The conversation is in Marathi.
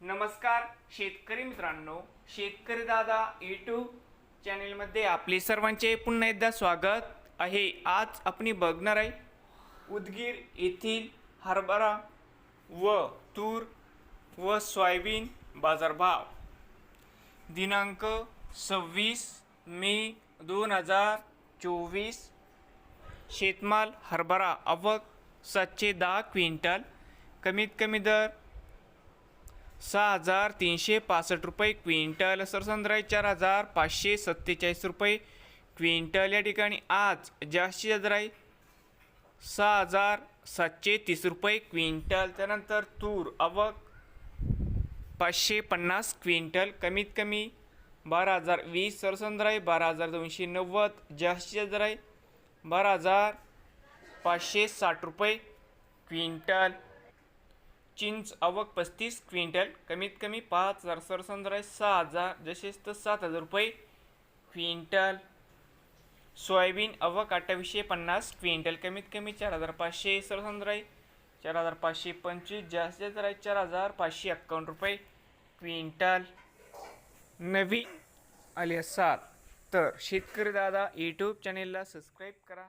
नमस्कार शेतकरी मित्रांनो शेतकरी दादा यूट्यूब चॅनेलमध्ये आपले सर्वांचे पुन्हा एकदा स्वागत आहे. आज आपण बघणार आहे उदगीर येथील हरभरा व तूर व सोयाबीन बाजारभाव. दिनांक सव्वीस मे दोन हजार चोवीस. शेतमाल हरभरा आवक सातशे दहा क्विंटल. कमीत कमी दर सहा हजार तीनशे पासष्ट रुपये क्विंटल. सरसंद्राय चार हजार पाचशे सत्तेचाळीस रुपये क्विंटल. या ठिकाणी आज जास्तीत जास्त राही सहा हजार सातशे तीस रुपये क्विंटल. त्यानंतर तूर अवक पाचशे पन्नास क्विंटल. कमीत कमी बारा हजार वीस. सरसंद्राय बारा हजार दोनशे नव्वद. जास्तीत दर आहे बारा हजार पाचशे साठ रुपये क्विंटल. चिंच आवक पस्तीस क्विंटल कमीत कमी पाच हजार सरसंद्राय सहा हजार जसेच तर सात हजार रुपये. क्विंटल सोयाबीन आवक अठ्ठावीसशे पन्नास क्विंटल कमीत कमी चार हजार पाचशे सरसंद्राय चार हजार पाचशे पंचवीस जास्तीत दर आहे चार हजार पाचशे एक्कावन्न रुपये. क्विंटल नवी आले असाल तर शेतकरी दादा यूट्यूब चॅनेलला सबस्क्राईब करा.